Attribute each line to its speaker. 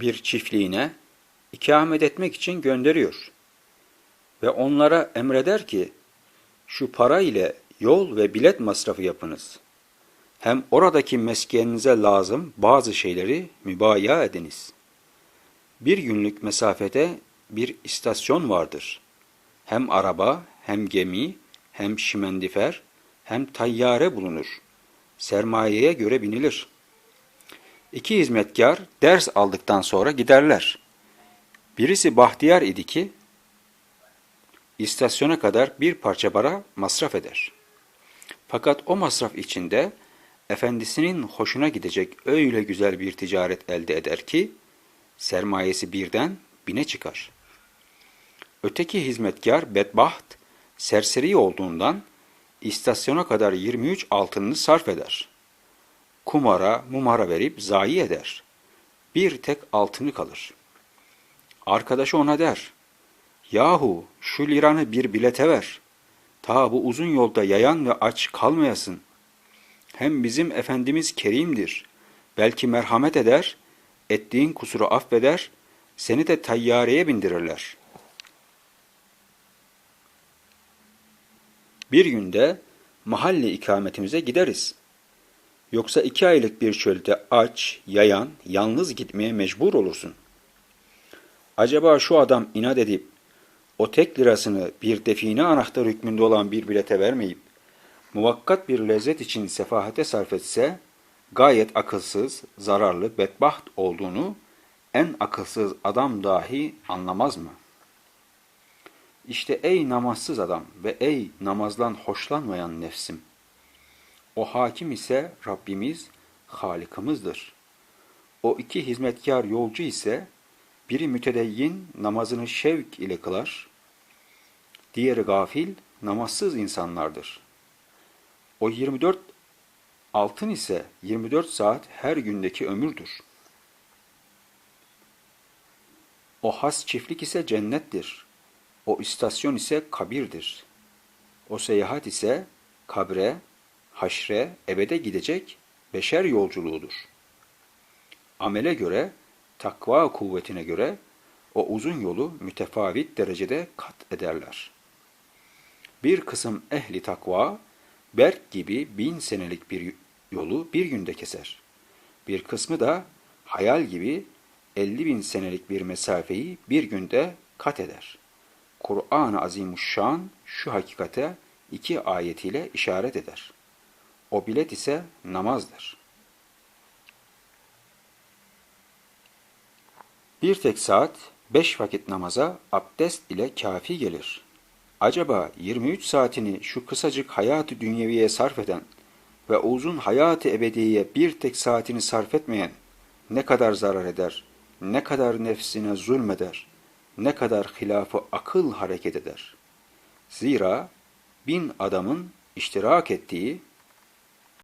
Speaker 1: bir çiftliğine ikamet etmek için gönderiyor. Ve onlara emreder ki, şu para ile yol ve bilet masrafı yapınız. Hem oradaki meskeninize lazım bazı şeyleri mübaya ediniz. Bir günlük mesafede bir istasyon vardır. Hem araba, hem gemi, hem şimendifer, hem tayyare bulunur. Sermayeye göre binilir. İki hizmetkar ders aldıktan sonra giderler. Birisi bahtiyar idi ki, istasyona kadar bir parça para masraf eder. Fakat o masraf içinde efendisinin hoşuna gidecek öyle güzel bir ticaret elde eder ki, sermayesi birden bine çıkar. Öteki hizmetkar bedbaht, serseri olduğundan istasyona kadar 23 altınını sarf eder. Kumara, mumara verip zayi eder. Bir tek altını kalır. Arkadaşı ona der, Yahu şu liranı bir bilete ver. Ta bu uzun yolda yayan ve aç kalmayasın. Hem bizim Efendimiz kerimdir. Belki merhamet eder, ettiğin kusuru affeder, seni de tayyareye bindirirler. Bir günde mahalle ikametimize gideriz. Yoksa iki aylık bir çölde aç, yayan, yalnız gitmeye mecbur olursun. Acaba şu adam inat edip o tek lirasını bir define anahtar hükmünde olan bir bilete vermeyip muvakkat bir lezzet için sefahate sarf etse gayet akılsız, zararlı, bedbaht olduğunu en akılsız adam dahi anlamaz mı? İşte ey namazsız adam ve ey namazdan hoşlanmayan nefsim! O hakim ise Rabbimiz, Halikimizdir. O iki hizmetkar yolcu ise biri mütedeyyin namazını şevk ile kılar, diğeri gafil namazsız insanlardır. O 24 altın ise 24 saat her gündeki ömürdür. O has çiftlik ise cennettir. O istasyon ise kabirdir. O seyahat ise kabre, haşre, ebede gidecek beşer yolculuğudur. Amele göre, takva kuvvetine göre o uzun yolu mütefavit derecede kat ederler. Bir kısım ehli takva, berk gibi bin senelik bir yolu bir günde keser. Bir kısmı da hayal gibi elli bin senelik bir mesafeyi bir günde kat eder. Kur'an-ı Azimuşşan şu hakikate iki ayetiyle işaret eder. O bilet ise namazdır. Bir tek saat beş vakit namaza abdest ile kafi gelir. Acaba 23 saatini şu kısacık hayatı dünyeviye sarf eden ve uzun hayatı ebediye bir tek saatini sarf etmeyen ne kadar zarar eder, ne kadar nefsine zulmeder, ne kadar hilafı akıl hareket eder. Zira bin adamın iştirak ettiği